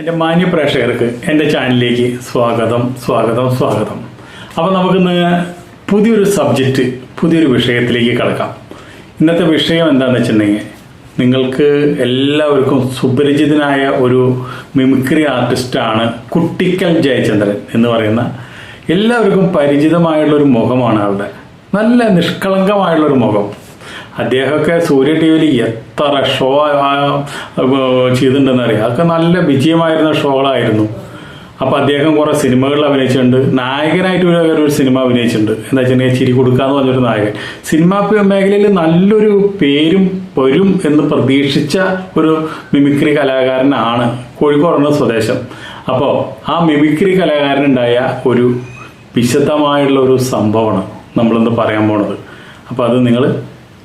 എന്റെ മാന്യ പ്രേക്ഷകർക്ക് എന്റെ ചാനലിലേക്ക് സ്വാഗതം സ്വാഗതം സ്വാഗതം. അപ്പോൾ നമുക്കിന്ന് പുതിയൊരു സബ്ജക്റ്റ് പുതിയൊരു വിഷയത്തിലേക്ക് കിടക്കാം. ഇന്നത്തെ വിഷയം എന്താണെന്ന് വെച്ചിട്ടുണ്ടെങ്കിൽ നിങ്ങൾക്ക് എല്ലാവർക്കും സുപരിചിതനായ ഒരു മിമിക്രി ആർട്ടിസ്റ്റാണ് കുട്ടിക്കൽ ജയചന്ദ്രൻ എന്ന് പറയുന്ന എല്ലാവർക്കും പരിചിതമായുള്ള ഒരു മുഖമാണ് ആളുടെ. നല്ല നിഷ്കളങ്കമായുള്ളൊരു മുഖം. അദ്ദേഹമൊക്കെ സൂര്യ ടി വിയിൽ എത്ര ഷോ ചെയ്തിട്ടുണ്ടെന്ന് അറിയാം. അതൊക്കെ നല്ല വിജയമായിരുന്ന ഷോകളായിരുന്നു അപ്പോൾ അദ്ദേഹം കുറേ സിനിമകളിൽ അഭിനയിച്ചിട്ടുണ്ട്. നായകനായിട്ട് ഒരു സിനിമ അഭിനയിച്ചിട്ടുണ്ട്. എന്താ വെച്ചിട്ടുണ്ടെങ്കിൽ ചിരി കൊടുക്കാന്ന് പറഞ്ഞൊരു നായകൻ. സിനിമാ മേഖലയിൽ നല്ലൊരു പേരും വരും എന്ന് പ്രതീക്ഷിച്ച ഒരു മിമിക്രി കലാകാരനാണ് കോഴിക്കോടുന്ന സ്വദേശം. അപ്പോൾ ആ മിമിക്രി കലാകാരനുണ്ടായ ഒരു വിശദമായുള്ള ഒരു സംഭവമാണ് നമ്മളിന്ന് പറയാൻ പോണത്. അപ്പോൾ അത് നിങ്ങൾ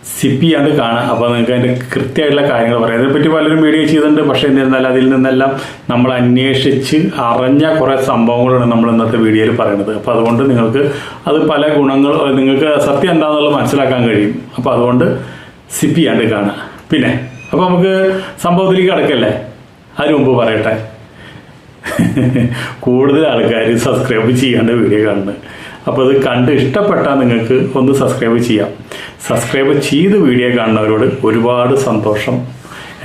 സിപ്പ് ചെയ്യാണ്ട് കാണുക അപ്പോൾ നിങ്ങൾക്ക് അതിന്റെ കൃത്യമായിട്ടുള്ള കാര്യങ്ങൾ പറയാം. അതിനെപ്പറ്റി പലരും മീഡിയ ചെയ്തിട്ടുണ്ട്. പക്ഷേ എന്നിരുന്നാൽ അതിൽ നിന്നെല്ലാം നമ്മൾ അന്വേഷിച്ച് അറിഞ്ഞ കുറേ സംഭവങ്ങളാണ് നമ്മൾ ഇന്നത്തെ വീഡിയോയിൽ പറയുന്നത് അപ്പോൾ അതുകൊണ്ട് നിങ്ങൾക്ക് അത് പല ഗുണങ്ങൾ നിങ്ങൾക്ക് സത്യം എന്താണെന്നുള്ളത് മനസ്സിലാക്കാൻ കഴിയും. അപ്പോൾ അതുകൊണ്ട് സിപ്പ് ചെയ്യാണ്ട് കാണുക പിന്നെ അപ്പോൾ നമുക്ക് സംഭവത്തിലേക്ക് കിടക്കല്ലേ? അതിന് മുമ്പ് പറയട്ടെ. കൂടുതൽ ആൾക്കാർ സബ്സ്ക്രൈബ് ചെയ്യാണ്ട് വീഡിയോ കാണുന്നത്. അപ്പോൾ അത് കണ്ട് ഇഷ്ടപ്പെട്ടാൽ നിങ്ങൾക്ക് ഒന്ന് സബ്സ്ക്രൈബ് ചെയ്യാം. സബ്സ്ക്രൈബ് ചെയ്ത് വീഡിയോ കാണുന്നവരോട് ഒരുപാട് സന്തോഷം.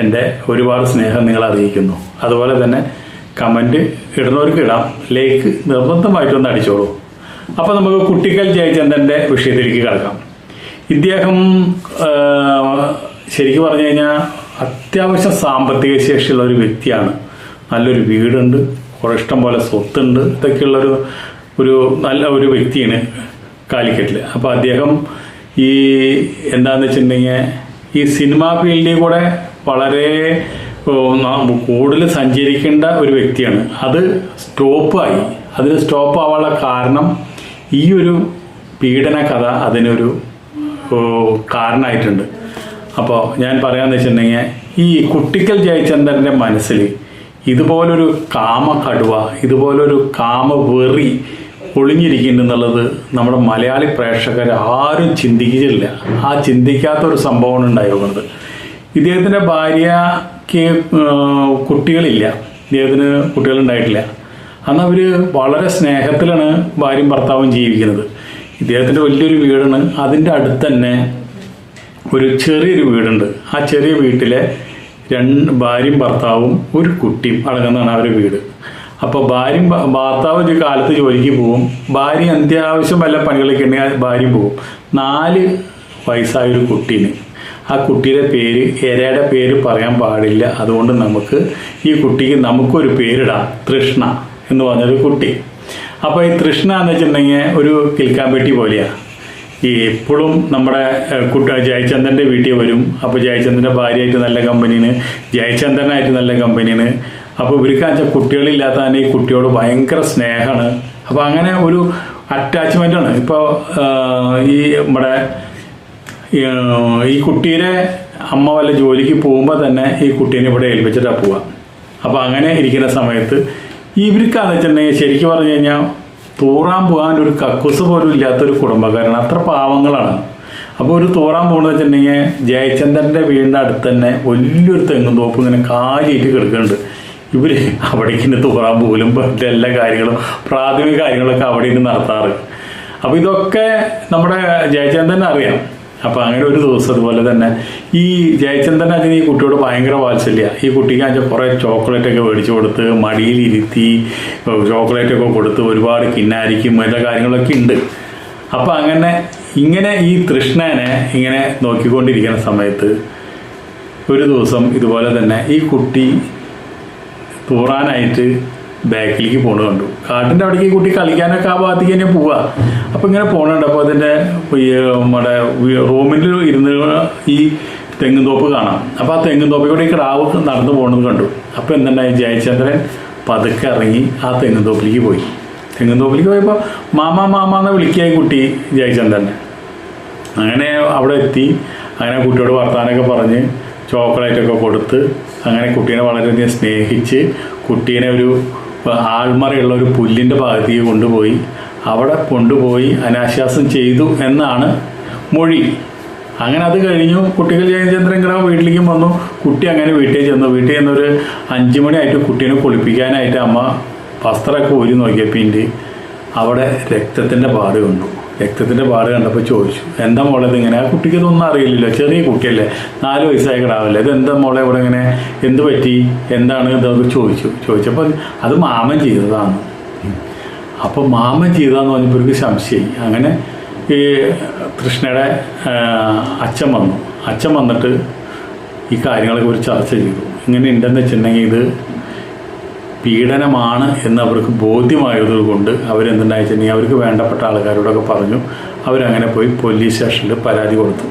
എന്റെ ഒരുപാട് സ്നേഹം നിങ്ങൾ അറിയിക്കുന്നു. അതുപോലെ തന്നെ കമന്റ് ഇടുന്നവർക്ക് ഇടാം. ലൈക്ക് നിർബന്ധമായിട്ടൊന്ന് അടിച്ചോളൂ. അപ്പോൾ നമുക്ക് കുട്ടിക്കൽ ജയചന്ദ്രന്റെ വിഷയത്തിലേക്ക് കിടക്കാം. ഇദ്ദേഹം ശരിക്കും പറഞ്ഞു കഴിഞ്ഞാൽ അത്യാവശ്യം സാമ്പത്തിക ശേഷിയുള്ള ഒരു വ്യക്തിയാണ്. നല്ലൊരു വീടുണ്ട് കുറേ ഇഷ്ടം പോലെ സ്വത്തുണ്ട് ഇതൊക്കെയുള്ളൊരു ഒരു നല്ല ഒരു വ്യക്തിയാണ് കാലിക്കറ്റിൽ അപ്പോൾ അദ്ദേഹം ഈ എന്താണെന്ന് വെച്ചിട്ടുണ്ടെങ്കിൽ ഈ സിനിമാ ഫീൽഡിൽ കൂടെ വളരെ കൂടുതൽ സഞ്ചരിക്കേണ്ട ഒരു വ്യക്തിയാണ്. അത് സ്റ്റോപ്പായി. അതിന് സ്റ്റോപ്പ് ആവാനുള്ള കാരണം ഈ ഒരു പീഡന കഥ അതിനൊരു കാരണമായിട്ടുണ്ട്. അപ്പോൾ ഞാൻ പറയാന്ന് വെച്ചിട്ടുണ്ടെങ്കിൽ ഈ കുട്ടിക്കൽ ജയചന്ദ്രന്റെ മനസ്സിൽ ഇതുപോലൊരു കാമ കടുവ ഇതുപോലൊരു കാമവെറി ഒളിഞ്ഞിരിക്കുന്നുണ്ടെന്നുള്ളത് നമ്മുടെ മലയാളി പ്രേക്ഷകർ ആരും ചിന്തിക്കുകയില്ല ആ ചിന്തിക്കാത്ത ഒരു സംഭവമാണ് ഉണ്ടായിരുന്നത്. ഇദ്ദേഹത്തിന്റെ ഭാര്യയ്ക്ക് കുട്ടികളില്ല. ഇദ്ദേഹത്തിന് കുട്ടികളുണ്ടായിട്ടില്ല. അന്ന് അവർ വളരെ സ്നേഹത്തിലാണ് ഭാര്യയും ഭർത്താവും ജീവിക്കുന്നത്. ഇദ്ദേഹത്തിന്റെ വലിയൊരു വീടാണ്. അതിന്റെ അടുത്ത് തന്നെ ഒരു ചെറിയൊരു വീടുണ്ട്. ആ ചെറിയ വീട്ടിലെ രണ്ട് ഭാര്യയും ഭർത്താവും ഒരു കുട്ടിയും അടങ്ങുന്നതാണ് അവരുടെ വീട്. അപ്പോൾ ഭാര്യയും ഭ- ഭർത്താവ് ഒരു കാലത്ത് ജോലിക്ക് പോകും ഭാര്യ അത്യാവശ്യം വല്ല പണികളൊക്കെ ഉണ്ടെങ്കിൽ ഭാര്യ പോകും നാല് വയസ്സായ ഒരു കുട്ടീന്. ആ കുട്ടിയുടെ പേര് എരയുടെ പേര് പറയാൻ പാടില്ല. അതുകൊണ്ട് നമുക്ക് ഈ കുട്ടിക്ക് നമുക്കൊരു പേരിടാം. തൃഷ്ണ എന്ന് പറഞ്ഞൊരു കുട്ടി. അപ്പോൾ ഈ തൃഷ്ണ എന്ന് വെച്ചിട്ടുണ്ടെങ്കിൽ ഒരു കിൽക്കാമ്പെട്ടി പോലെയാണ് ഈ എപ്പോഴും നമ്മുടെ കുട്ട ജയചന്ദ്രന്റെ വീട്ടിൽ വരും. അപ്പോൾ ജയചന്ദ്രന്റെ ഭാര്യയായിട്ട് നല്ല കമ്പനിന് ജയചന്ദ്രനായിട്ട് നല്ല കമ്പനിയാണ് അപ്പോൾ ഇവർക്ക് വെച്ചാൽ കുട്ടികളില്ലാത്ത തന്നെ ഈ കുട്ടിയോട് ഭയങ്കര സ്നേഹമാണ്. അപ്പോൾ അങ്ങനെ ഒരു അറ്റാച്ച്മെന്റാണ് ഇപ്പോൾ ഈ നമ്മുടെ ഈ, കുട്ടീനെ അമ്മ വല്ല ജോലിക്ക് പോകുമ്പോൾ തന്നെ ഈ കുട്ടീനെ ഇവിടെ ഏൽപ്പിച്ചിട്ടാണ് പോവുക അപ്പോൾ അങ്ങനെ ഇരിക്കുന്ന സമയത്ത് ഇവർക്കാന്ന് വെച്ചിട്ടുണ്ടെങ്കിൽ ശരിക്കും പറഞ്ഞു കഴിഞ്ഞാൽ തൂറാൻ പോകാൻ ഒരു കക്കൂസ് പോലും ഇല്ലാത്ത ഒരു കുടുംബക്കാരാണ്. അത്ര പാവങ്ങളാണ്. അപ്പോൾ ഒരു തൂറാൻ പോകുന്നത് വെച്ചിട്ടുണ്ടെങ്കിൽ ജയചന്ദ്രന്റെ വീടിന്റെ അടുത്ത് തന്നെ വലിയൊരു തെങ്ങും തോപ്പ് ഇങ്ങനെ കാലിയിട്ട് കിടക്കുന്നുണ്ട്. ഇവർ അവിടേക്ക് ഇന്ന് തുറാൻ പോലും മറ്റേ എല്ലാ കാര്യങ്ങളും പ്രാഥമിക കാര്യങ്ങളൊക്കെ അവിടെ നിന്ന് നടത്താറ്. അപ്പോൾ ഇതൊക്കെ നമ്മുടെ ജയചന്ദ്രൻ അറിയാം. അപ്പോൾ അങ്ങനെ ഒരു ദിവസം അതുപോലെ തന്നെ ഈ ജയചന്ദ്രൻ അതിന് ഈ കുട്ടിയോട് ഭയങ്കര വാത്സല്യ. ഈ കുട്ടിക്ക് അതിന്റെ കുറേ ചോക്ലേറ്റൊക്കെ മേടിച്ചു കൊടുത്ത് മടിയിൽ ഇരുത്തി ചോക്ലേറ്റൊക്കെ കൊടുത്ത് ഒരുപാട് കിന്നാരിക്കും എല്ലാ കാര്യങ്ങളൊക്കെ ഉണ്ട്. അപ്പോൾ അങ്ങനെ ഇങ്ങനെ ഈ കൃഷ്ണനെ ഇങ്ങനെ നോക്കിക്കൊണ്ടിരിക്കുന്ന സമയത്ത് ഒരു ദിവസം ഇതുപോലെ തന്നെ ഈ കുട്ടി തൂറാനായിട്ട് ബാക്കിലേക്ക് പോണ കണ്ടു. കാട്ടിന്റെ അവിടേക്ക് കുട്ടി കളിക്കാനൊക്കെ ആ ഭാഗത്തേക്ക് തന്നെ പോവാ. അപ്പൊ ഇങ്ങനെ പോകണുണ്ട് അപ്പോൾ അതിന്റെ ഈ നമ്മുടെ റൂമിൽ ഇരുന്ന് ഈ തെങ്ങും തോപ്പ് കാണാം. അപ്പോൾ ആ തെങ്ങും തോപ്പിൽ കൂടി ഈ കിടാവ് നടന്നു പോകുന്നത് കണ്ടു. അപ്പോൾ എന്തുണ്ടായി? ജയചന്ദ്രൻ പതുക്കെ ഇറങ്ങി ആ തെങ്ങും തോപ്പിലേക്ക് പോയി. തെങ്ങും തോപ്പിലേക്ക് പോയപ്പോൾ മാമ മാമ എന്ന് വിളിക്കുക കുട്ടി ജയചന്ദ്രനെ അങ്ങനെ അവിടെ എത്തി. അങ്ങനെ കുട്ടിയോട് വർത്താനൊക്കെ പറഞ്ഞ് ചോക്ലേറ്റ് ഒക്കെ കൊടുത്ത് അങ്ങനെ കുട്ടീനെ വളരെയധികം സ്നേഹിച്ച് കുട്ടീനെ ഒരു ആൾമറയുള്ള ഒരു പുല്ലിന്റെ ഭാഗത്തേക്ക് കൊണ്ടുപോയി. അവിടെ കൊണ്ടുപോയി അനാശ്വാസം ചെയ്തു എന്നാണ് മൊഴി. അങ്ങനെ അത് കഴിഞ്ഞു. കുട്ടികൾ ജയചന്ദ്രൻ വീട്ടിലേക്കും വന്നു. കുട്ടി അങ്ങനെ വീട്ടിൽ ചെന്നു. വീട്ടിൽ ചെന്നൊരു അഞ്ചു മണിയായിട്ട് കുട്ടീനെ കുളിപ്പിക്കാനായിട്ട് അമ്മ വസ്ത്രമൊക്കെ ഊരി നോക്കിയപ്പിന്റെ അവിടെ രക്തത്തിന്റെ പാട് കണ്ടു. രക്തത്തിന്റെ പാട് കണ്ടപ്പോൾ ചോദിച്ചു എന്താ മോളെ ഇതിങ്ങനെ ആ കുട്ടിക്ക് ഇതൊന്നും അറിയില്ലല്ലോ ചെറിയ കുട്ടിയല്ലേ നാല് വയസ്സായ കിടാവല്ലേ ഇത് എന്താ മോളെ ഇവിടെ ഇങ്ങനെ എന്ത് പറ്റി എന്താണ്? ഇതൊക്കെ ചോദിച്ചു. ചോദിച്ചപ്പോൾ അത് മാമൻ ചെയ്തതാണ് അപ്പോൾ മാമൻ ചെയ്തതെന്ന് പറഞ്ഞപ്പോൾ എനിക്ക് സംശയമായി. അങ്ങനെ ഈ കൃഷ്ണയുടെ അച്ഛൻ വന്നു. അച്ഛൻ വന്നിട്ട് ഈ കാര്യങ്ങളെ ഒരു ചർച്ച ചെയ്തു. ഇങ്ങനെ ഉണ്ടെന്ന് വെച്ചിട്ടുണ്ടെങ്കിൽ ഇത് പീഡനമാണ് എന്ന് അവർക്ക് ബോധ്യമായത് കൊണ്ട് അവരെന്തുണ്ടായി വെച്ചിട്ടുണ്ടെങ്കിൽ അവർക്ക് വേണ്ടപ്പെട്ട ആൾക്കാരോടൊക്കെ പറഞ്ഞു. അവരങ്ങനെ പോയി പോലീസ് സ്റ്റേഷനിൽ പരാതി കൊടുത്തു.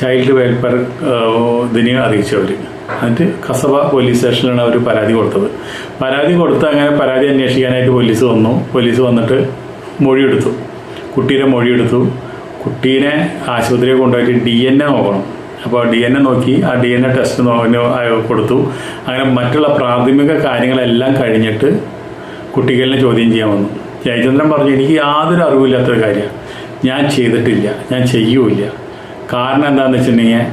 ചൈൽഡ് വെൽഫെയർ ഇതിനെ അറിയിച്ചു അവർ എന്നിട്ട് കസബ പോലീസ് സ്റ്റേഷനിലാണ് അവർ പരാതി കൊടുത്തത്. പരാതി കൊടുത്ത് അങ്ങനെ പരാതി അന്വേഷിക്കാനായിട്ട് പോലീസ് വന്നു. പോലീസ് വന്നിട്ട് മൊഴിയെടുത്തു. കുട്ടീനെ മൊഴിയെടുത്തു. കുട്ടീനെ ആശുപത്രിയിൽ കൊണ്ടുപോയിട്ട് ഡി എൻ എ നോക്കണം. അപ്പോൾ ഡി എൻ എ നോക്കി ആ ഡി എൻ എ ടെസ്റ്റ് കൊടുത്തു. അങ്ങനെ മറ്റുള്ള പ്രാഥമിക കാര്യങ്ങളെല്ലാം കഴിഞ്ഞിട്ട് കുട്ടികളിനെ ചോദ്യം ചെയ്യാൻ വന്നു. ജയചന്ദ്രൻ പറഞ്ഞു എനിക്ക് യാതൊരു അറിവില്ലാത്തൊരു കാര്യമാണ്. ഞാൻ ചെയ്തിട്ടില്ല. ഞാൻ ചെയ്യൂല കാരണം എന്താണെന്ന് വെച്ചിട്ടുണ്ടെങ്കിൽ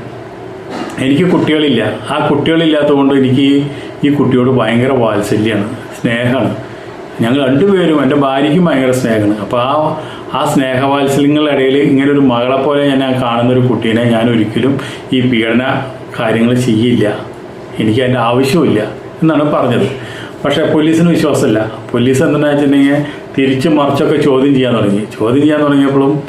എനിക്ക് കുട്ടികളില്ല. ആ കുട്ടികളില്ലാത്തതുകൊണ്ട് എനിക്ക് ഈ- കുട്ടിയോട് ഭയങ്കര വാത്സല്യമാണ് സ്നേഹമാണ്. ഞങ്ങൾ രണ്ടുപേരും എന്റെ ഭാര്യയ്ക്കും ഭയങ്കര സ്നേഹമാണ്. അപ്പോൾ ആ ആ സ്നേഹവാത്സല്യങ്ങളുടെ ഇടയിൽ ഇങ്ങനെ ഒരു മകളെ പോലെ ഞാൻ കാണുന്ന ഒരു കുട്ടീനെ ഞാൻ ഒരിക്കലും ഈ പീഡന കാര്യങ്ങൾ ചെയ്യില്ല. എനിക്ക് അതിന്റെ ആവശ്യമില്ല എന്നാണ് പറഞ്ഞത്. പക്ഷേ പോലീസിന് വിശ്വാസമില്ല. പോലീസ് എന്താണെന്ന് വെച്ചിട്ടുണ്ടെങ്കിൽ തിരിച്ച് മറിച്ചൊക്കെ ചോദ്യം ചെയ്യാൻ തുടങ്ങി. ചോദ്യം ചെയ്യാൻ തുടങ്ങിയപ്പോഴും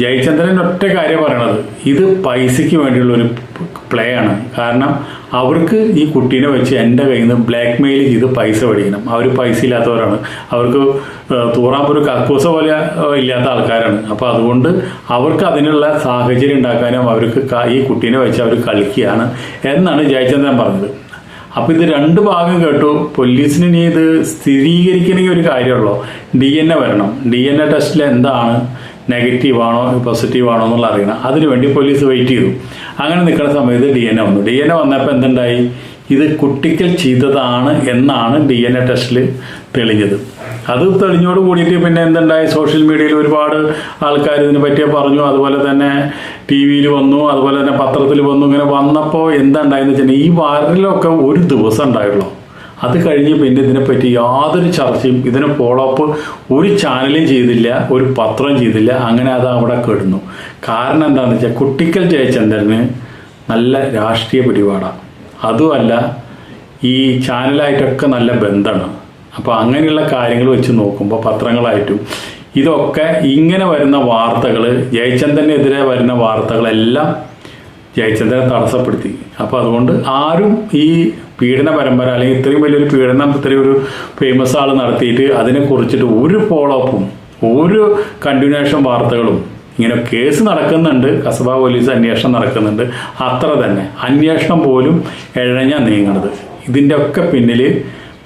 ജയചന്ദ്രൻ ഒറ്റ കാര്യം പറയണത് ഇത് പൈസയ്ക്ക് വേണ്ടിയുള്ള ഒരു പ്ലേ ആണ്. കാരണം അവർക്ക് ഈ കുട്ടീനെ വെച്ച് എന്റെ കയ്യിൽ നിന്ന് ബ്ലാക്ക് മെയിൽ ചെയ്ത് പൈസ മേടിക്കണം. അവർ പൈസ ഇല്ലാത്തവരാണ്. അവർക്ക് തൂറാൻ തൂറാമ്പൊരു കക്കൂസ പോലെ ഇല്ലാത്ത ആൾക്കാരാണ്. അപ്പോൾ അതുകൊണ്ട് അവർക്ക് അതിനുള്ള സാഹചര്യം ഉണ്ടാക്കാനും അവർക്ക് ഈ കുട്ടീനെ വെച്ച് അവർ കളിക്കുകയാണ് എന്നാണ് ജയചന്ദ്രൻ പറഞ്ഞത്. അപ്പോൾ ഇത് രണ്ട് ഭാഗം കേട്ടു. പോലീസിന് ഇനി ഇത് സ്ഥിരീകരിക്കണമെങ്കിൽ ഒരു കാര്യമുള്ളൂ. ഡി എൻ എ വരണം. ഡി എൻ എ ടെസ്റ്റിൽ എന്താണ്? നെഗറ്റീവ് ആണോ പോസിറ്റീവ് ആണോ എന്നുള്ള അറിയണം. അതിനുവേണ്ടി പോലീസ് വെയിറ്റ് ചെയ്തു. അങ്ങനെ നിൽക്കുന്ന സമയത്ത് ഡി എൻ എ വന്നു. ഡി എൻ എ വന്നപ്പോൾ എന്തുണ്ടായി? ഇത് കുട്ടിക്കൽ ചെയ്തതാണ് എന്നാണ് ഡി എൻ എ ടെസ്റ്റിൽ തെളിഞ്ഞത്. അത് തെളിഞ്ഞോട് കൂടിയിട്ട് പിന്നെ എന്തുണ്ടായി? സോഷ്യൽ മീഡിയയിൽ ഒരുപാട് ആൾക്കാർ ഇതിനെ പറ്റിയ പറഞ്ഞു. അതുപോലെ തന്നെ ടി വിയിൽ വന്നു. അതുപോലെ തന്നെ പത്രത്തിൽ വന്നു. ഇങ്ങനെ വന്നപ്പോൾ എന്താ ഉണ്ടായെന്ന് വെച്ചിട്ടുണ്ടെങ്കിൽ ഈ വാരത്തിലൊക്കെ ഒരു ദിവസം ഉണ്ടായുള്ളൂ. അത് കഴിഞ്ഞ് പിന്നെ ഇതിനെപ്പറ്റി യാതൊരു ചർച്ചയും ഇതിനെ ഫോളോ അപ്പ് ഒരു ചാനലും ചെയ്തില്ല ഒരു പത്രം ചെയ്തില്ല. അങ്ങനെ അത് അവിടെ കെടുന്നു. കാരണം എന്താണെന്ന് വെച്ചാൽ കുട്ടിക്കൽ ജയചന്ദ്രന് നല്ല രാഷ്ട്രീയ പിടിപാടാണ് അതുമല്ല ഈ ചാനലായിട്ടൊക്കെ നല്ല ബന്ധമാണ്. അപ്പോൾ അങ്ങനെയുള്ള കാര്യങ്ങൾ വെച്ച് നോക്കുമ്പോൾ പത്രങ്ങളായിട്ടും ഇതൊക്കെ ഇങ്ങനെ വരുന്ന വാർത്തകൾ ജയചന്ദ്രനെതിരെ വരുന്ന വാർത്തകളെല്ലാം ജയചന്ദ്രനെ തടസ്സപ്പെടുത്തി. അപ്പോൾ അതുകൊണ്ട് ആരും ഈ പീഡന പരമ്പര അല്ലെങ്കിൽ ഇത്രയും വലിയൊരു പീഡനം ഇത്രയും ഒരു ഫേമസ് ആൾ നടത്തിയിട്ട് അതിനെ കുറിച്ചിട്ട് ഒരു ഫോളോ അപ്പും ഒരു കണ്ടിന്യൂഷൻ വാർത്തകളും ഇങ്ങനെ കേസ് നടക്കുന്നുണ്ട്. കസബ പോലീസ് അന്വേഷണം നടക്കുന്നുണ്ട്. അത്ര തന്നെ. അന്വേഷണം പോലും എഴഞ്ഞ നീങ്ങണത്. ഇതിന്റെ ഒക്കെ പിന്നിൽ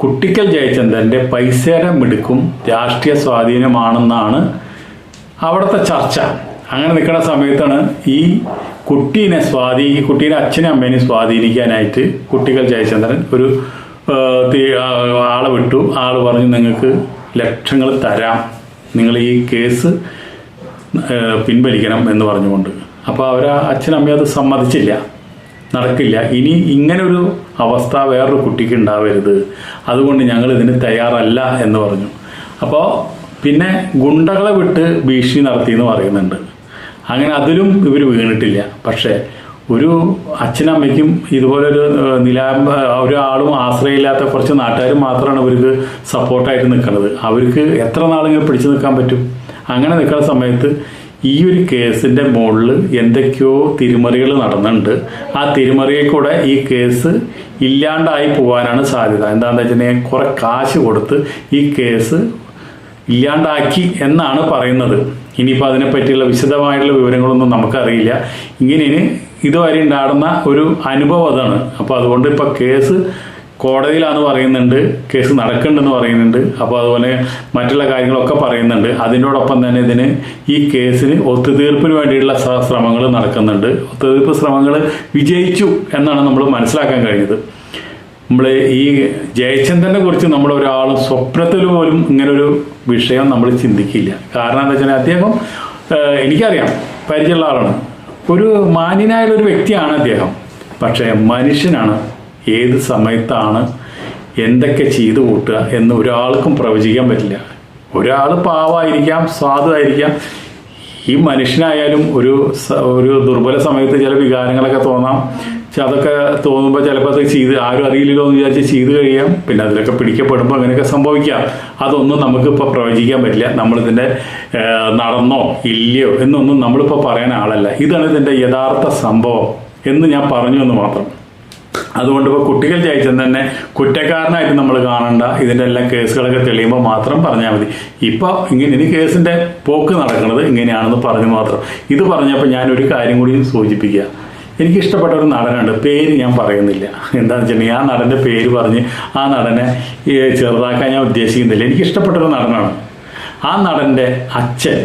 കുട്ടിക്കൽ ജയചന്ദ്രന്റെ പൈസയുടെ മിടുക്കും രാഷ്ട്രീയ സ്വാധീനമാണെന്നാണ് അവിടുത്തെ ചർച്ച. അങ്ങനെ നിൽക്കുന്ന സമയത്താണ് ഈ കുട്ടീനെ സ്വാധീ കുട്ടീനെ അച്ഛനും അമ്മേനെയും സ്വാധീനിക്കാനായിട്ട് കുട്ടികൾ ജയചന്ദ്രൻ ഒരു ആളെ വിട്ടു. ആൾ പറഞ്ഞു നിങ്ങൾക്ക് ലക്ഷങ്ങൾ തരാം. നിങ്ങൾ ഈ കേസ് പിൻവലിക്കണം എന്ന് പറഞ്ഞുകൊണ്ട്. അപ്പോൾ അവർ അച്ഛനും അമ്മയും അത് സമ്മതിച്ചില്ല. നടക്കില്ല. ഇനി ഇങ്ങനൊരു അവസ്ഥ വേറൊരു കുട്ടിക്ക് ഉണ്ടാവരുത്. അതുകൊണ്ട് ഞങ്ങൾ ഇതിന് തയ്യാറല്ല എന്ന് പറഞ്ഞു. അപ്പോൾ പിന്നെ ഗുണ്ടകളെ വിട്ട് ഭീഷണി നടത്തി എന്ന് പറയുന്നുണ്ട്. അങ്ങനെ അതിലും ഇവർ വീണിട്ടില്ല. പക്ഷേ ഒരു അച്ഛനമ്മയ്ക്കും ഇതുപോലൊരു നില ഒരാളും ആശ്രയമില്ലാത്ത കുറച്ച് നാട്ടുകാർ മാത്രമാണ് ഇവർക്ക് സപ്പോർട്ടായിട്ട് നിൽക്കുന്നത്. അവർക്ക് എത്ര നാളിങ്ങനെ പിടിച്ചു നിൽക്കാൻ പറ്റും? അങ്ങനെ നിൽക്കുന്ന സമയത്ത് ഈ ഒരു കേസിന്റെ മുകളിൽ എന്തൊക്കെയോ തിരിമറികൾ നടന്നിട്ടുണ്ട്. ആ തിരിമറിയിൽ കൂടെ ഈ കേസ് ഇല്ലാണ്ടായി പോകാനാണ് സാധ്യത. എന്താണെന്ന് വെച്ചിട്ടുണ്ടെങ്കിൽ കുറെ കാശ് കൊടുത്ത് ഈ കേസ് ഇല്ലാണ്ടാക്കി എന്നാണ് പറയുന്നത്. ഇനിയിപ്പോൾ അതിനെപ്പറ്റിയുള്ള വിശദമായിട്ടുള്ള വിവരങ്ങളൊന്നും നമുക്കറിയില്ല. ഇങ്ങനെ ഇതുവരെ ഉണ്ടാകുന്ന ഒരു അനുഭവം അതാണ്. അപ്പോൾ അതുകൊണ്ട് ഇപ്പോൾ കേസ് കോടതിയിലാണെന്ന് പറയുന്നുണ്ട് കേസ് നടക്കുന്നുണ്ടെന്ന് പറയുന്നുണ്ട്. അപ്പോൾ അതുപോലെ മറ്റുള്ള കാര്യങ്ങളൊക്കെ പറയുന്നുണ്ട്. അതിനോടൊപ്പം തന്നെ ഇതിന് ഈ കേസിന് ഒത്തുതീർപ്പിന് വേണ്ടിയുള്ള ശ്രമങ്ങൾ നടക്കുന്നുണ്ട്. ഒത്തുതീർപ്പ് ശ്രമങ്ങൾ വിജയിച്ചു എന്നാണ് നമ്മൾ മനസ്സിലാക്കാൻ കഴിഞ്ഞത്. നമ്മൾ ഈ ജയചന്ദ്രനെ കുറിച്ച് നമ്മൾ ഒരാൾ സ്വപ്നത്തിൽ പോലും ഇങ്ങനൊരു വിഷയം നമ്മൾ ചിന്തിക്കില്ല. കാരണം എന്താ വെച്ചാൽ അദ്ദേഹം എനിക്കറിയാം പരിചയമുള്ള ആളാണ്. ഒരു മാന്യനായ ഒരു വ്യക്തിയാണ് അദ്ദേഹം. പക്ഷേ മനുഷ്യനാണ് ഏത് സമയത്താണ് എന്തൊക്കെ ചെയ്തു കൂട്ടുക എന്ന് ഒരാൾക്കും പ്രവചിക്കാൻ പറ്റില്ല. ഒരാൾ പാവമായിരിക്കാം സ്വാദുമായിരിക്കാം ഈ മനുഷ്യനായാലും ഒരു ഒരു ദുർബല സമയത്ത് ചില വികാരങ്ങളൊക്കെ തോന്നാം. പക്ഷെ അതൊക്കെ തോന്നുമ്പോൾ ചിലപ്പോൾ അത് ചെയ്ത് ആരും അറിയില്ലല്ലോ എന്ന് വിചാരിച്ച് ചെയ്ത് കഴിയാം. പിന്നെ അതിലൊക്കെ പിടിക്കപ്പെടുമ്പോൾ അങ്ങനെയൊക്കെ സംഭവിക്കാം. അതൊന്നും നമുക്കിപ്പോൾ പ്രവചിക്കാൻ പറ്റില്ല. നമ്മളിതിന്റെ നടന്നോ ഇല്ലയോ എന്നൊന്നും നമ്മളിപ്പോൾ പറയാൻ ആളല്ല. ഇതാണ് ഇതിന്റെ യഥാർത്ഥ സംഭവം എന്ന് ഞാൻ പറഞ്ഞു എന്ന് മാത്രം. അതുകൊണ്ട് ഇപ്പോൾ കുട്ടികൾ ജയിച്ചാൽ തന്നെ കുറ്റക്കാരനായിട്ട് നമ്മൾ കാണണ്ട. ഇതിന്റെ എല്ലാം കേസുകളൊക്കെ തെളിയുമ്പോൾ മാത്രം പറഞ്ഞാൽ മതി. ഇപ്പോൾ ഇങ്ങനെ ഇനി കേസിന്റെ പോക്ക് നടക്കുന്നത് ഇങ്ങനെയാണെന്ന് പറഞ്ഞു മാത്രം. ഇത് പറഞ്ഞപ്പോൾ ഞാനൊരു കാര്യം കൂടി സൂചിപ്പിക്കുക എനിക്ക് ഇഷ്ടപ്പെട്ട ഒരു നടനുണ്ട്. പേര് ഞാൻ പറയുന്നില്ല. എന്താണെന്ന് വെച്ചിട്ടുണ്ടെങ്കിൽ ആ നടന്റെ പേര് പറഞ്ഞ് ആ നടനെ ചെറുതാക്കാൻ ഞാൻ ഉദ്ദേശിക്കുന്നില്ല. എനിക്കിഷ്ടപ്പെട്ട ഒരു നടനാണ്. ആ നടന്റെ അച്ഛൻ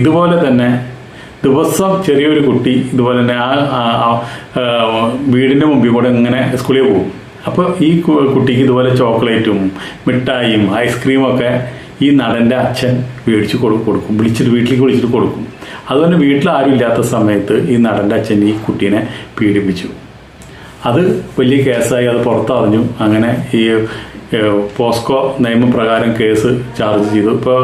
ഇതുപോലെ തന്നെ ദിവസം ചെറിയൊരു കുട്ടി ഇതുപോലെ തന്നെ ആ വീടിന്റെ മുമ്പിൽ കൂടെ ഇങ്ങനെ സ്കൂളിൽ പോകും. അപ്പോൾ ഈ കുട്ടിക്ക് ഇതുപോലെ ചോക്ലേറ്റും മിഠായിയും ഐസ്ക്രീമും ഒക്കെ ഈ നടന്റെ അച്ഛൻ മേടിച്ച് കൊടു കൊടുക്കും. വിളിച്ചിട്ട് വീട്ടിലേക്ക് വിളിച്ചിട്ട് കൊടുക്കും. അതുപോലെ വീട്ടിൽ ആരും ഇല്ലാത്ത സമയത്ത് ഈ നടന്റെ അച്ഛൻ ഈ കുട്ടീനെ പീഡിപ്പിച്ചു. അത് വലിയ കേസായി അത് പുറത്തറിഞ്ഞു. അങ്ങനെ ഈ പോസ്കോ നിയമപ്രകാരം കേസ് ചാർജ് ചെയ്തു. ഇപ്പോൾ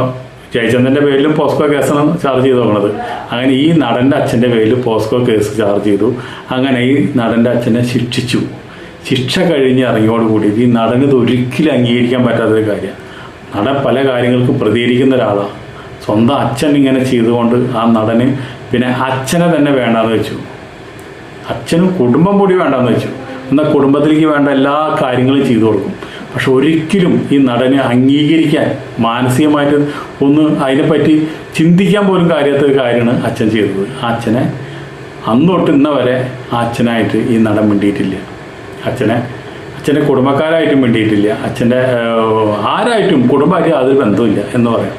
ജയചന്ദ്രന്റെ പേരിലും പോസ്കോ കേസാണ് ചാർജ് ചെയ്തു പോകുന്നത് അങ്ങനെ ഈ നടന്റെ അച്ഛന്റെ പേരിൽ പോസ്കോ കേസ് ചാർജ് ചെയ്തു. അങ്ങനെ ഈ നടന്റെ അച്ഛനെ ശിക്ഷിച്ചു. ശിക്ഷ കഴിഞ്ഞ് ഇറങ്ങിയോടുകൂടി ഈ നടന് ഇത് ഒരിക്കലും അംഗീകരിക്കാൻ പറ്റാത്തൊരു കാര്യമാണ്. നടൻ പല കാര്യങ്ങൾക്കും പ്രതികരിക്കുന്ന ഒരാളാണ് സ്വന്തം അച്ഛൻ ഇങ്ങനെ ചെയ്തുകൊണ്ട് ആ നടന് പിന്നെ അച്ഛനെ തന്നെ വേണ്ടാന്ന് വെച്ചു. അച്ഛനും കുടുംബം കൂടി വേണ്ടെന്ന് വെച്ചു. എന്നാൽ കുടുംബത്തിലേക്ക് വേണ്ട എല്ലാ കാര്യങ്ങളും ചെയ്തു കൊടുക്കും. പക്ഷെ ഒരിക്കലും ഈ നടനെ അംഗീകരിക്കാൻ മാനസികമായിട്ട് ഒന്ന് അതിനെപ്പറ്റി ചിന്തിക്കാൻ പോലും കാര്യത്തെ ഒരു കാര്യമാണ് അച്ഛൻ ചെയ്തത്. ആ അച്ഛനെ അന്നോട്ട് ഇന്ന വരെ ആ അച്ഛനായിട്ട് ഈ നടൻ മിണ്ടിയിട്ടില്ല. അച്ഛനെ അച്ഛന്റെ കുടുംബക്കാരായിട്ടും വേണ്ടിയിട്ടില്ല അച്ഛന്റെ ആരായിട്ടും കുടുംബമായിട്ട് യാതൊരു ബന്ധമില്ല എന്ന് പറയാം.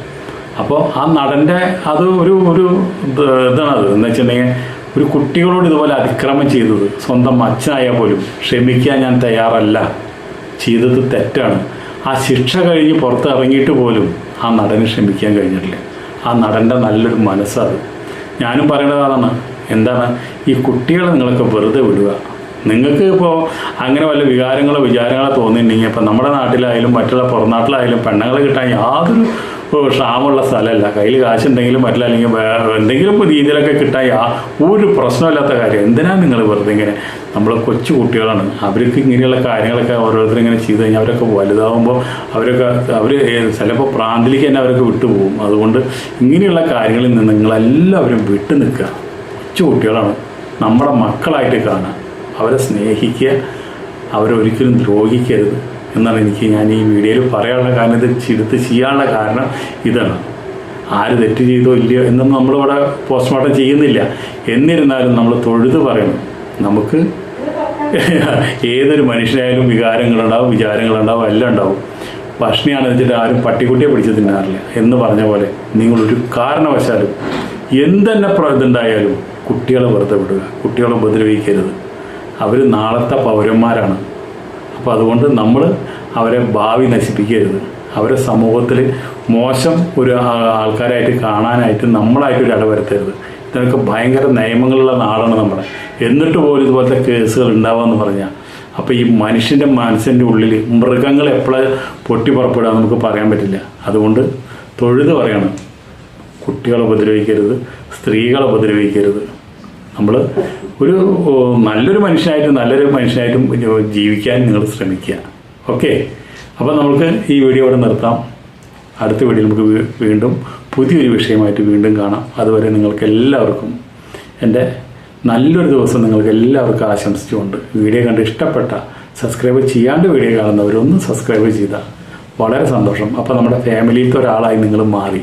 അപ്പോൾ ആ നടന്റെ അത് ഒരു ഒരു ഇതാണ് അത്. എന്ന് വെച്ചിട്ടുണ്ടെങ്കിൽ ഒരു കുട്ടികളോട് ഇതുപോലെ അതിക്രമം ചെയ്തത് സ്വന്തം അച്ഛനായാൽ പോലും ക്ഷമിക്കാൻ ഞാൻ തയ്യാറല്ല. ചെയ്തത് തെറ്റാണ്. ആ ശിക്ഷ കഴിഞ്ഞ് പുറത്ത് ഇറങ്ങിയിട്ട് പോലും ആ നടന് ക്ഷമിക്കാൻ കഴിഞ്ഞിട്ടില്ല. ആ നടന്റെ നല്ലൊരു മനസ്സത്. ഞാനും പറയേണ്ടത് അതാണ്. എന്താണ്? ഈ കുട്ടികളെ നിങ്ങളൊക്കെ വെറുതെ വിടുക. നിങ്ങൾക്ക് ഇപ്പോൾ അങ്ങനെ വല്ല വികാരങ്ങളോ വിചാരങ്ങളോ തോന്നിയിട്ടുണ്ടെങ്കിൽ ഇപ്പം നമ്മുടെ നാട്ടിലായാലും മറ്റുള്ള പുറം നാട്ടിലായാലും പെണ്ണുങ്ങളെ കിട്ടാൻ യാതൊരു ക്ഷാമുള്ള സ്ഥലമല്ല. കയ്യിൽ കാശുണ്ടെങ്കിലും മറ്റില്ല അല്ലെങ്കിൽ എന്തെങ്കിലും രീതിയിലൊക്കെ കിട്ടാൻ ഒരു പ്രശ്നമില്ലാത്ത കാര്യം. എന്തിനാണ് നിങ്ങൾ വെറുതെ ഇങ്ങനെ നമ്മൾ കൊച്ചു കുട്ടികളാണ്. അവർക്ക് ഇങ്ങനെയുള്ള കാര്യങ്ങളൊക്കെ ഓരോരുത്തർ ഇങ്ങനെ ചെയ്ത് കഴിഞ്ഞാൽ അവരൊക്കെ വലുതാവുമ്പോൾ അവരൊക്കെ അവർ ചിലപ്പോൾ പ്രാന്തിലേക്ക് തന്നെ അവരൊക്കെ വിട്ടുപോകും. അതുകൊണ്ട് ഇങ്ങനെയുള്ള കാര്യങ്ങളിൽ നിന്ന് നിങ്ങളെല്ലാവരും വിട്ടു നിൽക്കുക. കൊച്ചു കുട്ടികളാണ്. നമ്മുടെ മക്കളായിട്ട് കാണുക. അവരെ സ്നേഹിക്കുക അവരൊരിക്കലും ദ്രോഹിക്കരുത് എന്നാണ് എനിക്ക് ഞാൻ ഈ വീഡിയോയിൽ പറയാനുള്ള കാരണം. ഇത് എടുത്ത് ചെയ്യാനുള്ള കാരണം ഇതാണ്. ആര് തെറ്റ് ചെയ്തോ ഇല്ലയോ എന്നൊന്നും നമ്മളിവിടെ പോസ്റ്റ്മോർട്ടം ചെയ്യുന്നില്ല. എന്നിരുന്നാലും നമ്മൾ തൊഴുത് പറയണം. നമുക്ക് ഏതൊരു മനുഷ്യനായാലും വികാരങ്ങളുണ്ടാവും വിചാരങ്ങളുണ്ടാവും എല്ലാം ഉണ്ടാവും. ഭക്ഷണിയാണ് വെച്ചിട്ട് ആരും പട്ടിക്കുട്ടിയെ പിടിച്ച് തിന്നാറില്ല എന്ന് പറഞ്ഞ പോലെ നിങ്ങളൊരു കാരണവശാലും എന്തെന്നെ ഇതുണ്ടായാലും കുട്ടികളെ വെറുതെ വിടുക കുട്ടികളെ ഉപദ്രവിക്കരുത്. അവർ നാളത്തെ പൗരന്മാരാണ്. അപ്പോൾ അതുകൊണ്ട് നമ്മൾ അവരെ ഭാവി നശിപ്പിക്കരുത്. അവരെ സമൂഹത്തിൽ മോശം ഒരു ആൾക്കാരായിട്ട് കാണാനായിട്ട് നമ്മളായിട്ട് ഒരു ഇടവരുത്തരുത്. ഇതിനൊക്കെ ഭയങ്കര നിയമങ്ങളുള്ള നാടാണ് നമ്മുടെ എന്നിട്ട് പോലും ഇതുപോലത്തെ കേസുകൾ ഉണ്ടാവാന്ന് പറഞ്ഞാൽ അപ്പോൾ ഈ മനുഷ്യന്റെ മനസ്സിന്റെ ഉള്ളിൽ മൃഗങ്ങൾ എപ്പോഴും പൊട്ടി പുറപ്പെടുക നമുക്ക് പറയാൻ പറ്റില്ല. അതുകൊണ്ട് തൊഴുത് പറയണം. കുട്ടികളെ ഉപദ്രവിക്കരുത് സ്ത്രീകളെ ഉപദ്രവിക്കരുത്. നമ്മൾ ഒരു നല്ലൊരു മനുഷ്യനായിട്ടും നല്ലൊരു മനുഷ്യനായിട്ടും ജീവിക്കാൻ നിങ്ങൾ ശ്രമിക്കുക. ഓക്കെ? അപ്പോൾ നമുക്ക് ഈ വീഡിയോ ഇവിടെ നിർത്താം. അടുത്ത വീഡിയോ നമുക്ക് വീണ്ടും പുതിയൊരു വിഷയമായിട്ട് വീണ്ടും കാണാം. അതുവരെ നിങ്ങൾക്ക് എല്ലാവർക്കും എന്റെ നല്ലൊരു ദിവസം നിങ്ങൾക്ക് എല്ലാവർക്കും ആശംസിച്ചുകൊണ്ട്. വീഡിയോ കണ്ട് ഇഷ്ടപ്പെട്ട സബ്സ്ക്രൈബ് ചെയ്യാണ്ട് വീഡിയോ കാണുന്നവരൊന്നും സബ്സ്ക്രൈബ് ചെയ്താൽ വളരെ സന്തോഷം. അപ്പോൾ നമ്മുടെ ഫാമിലിയിലത്തെ ഒരാളായി നിങ്ങൾ മാറി.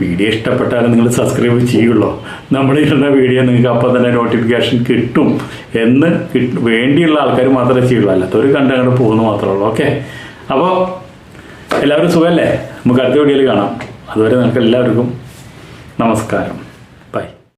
വീഡിയോ ഇഷ്ടപ്പെട്ടാലും നിങ്ങൾ സബ്സ്ക്രൈബ് ചെയ്യുള്ളൂ. നമ്മൾ ഇടുന്ന വീഡിയോ നിങ്ങൾക്ക് അപ്പോൾ തന്നെ നോട്ടിഫിക്കേഷൻ കിട്ടും എന്ന് വേണ്ടിയുള്ള ആൾക്കാർ മാത്രമേ ചെയ്യുള്ളൂ. അല്ലാത്തവർ കണ്ട് അങ്ങോട്ട് പോകുന്നു മാത്രമേ ഉള്ളൂ. ഓക്കെ അപ്പോൾ എല്ലാവരും സുഖമല്ലേ നമുക്ക് അടുത്ത വീഡിയോയിൽ കാണാം. അതുവരെ നിങ്ങൾക്ക് എല്ലാവർക്കും നമസ്കാരം.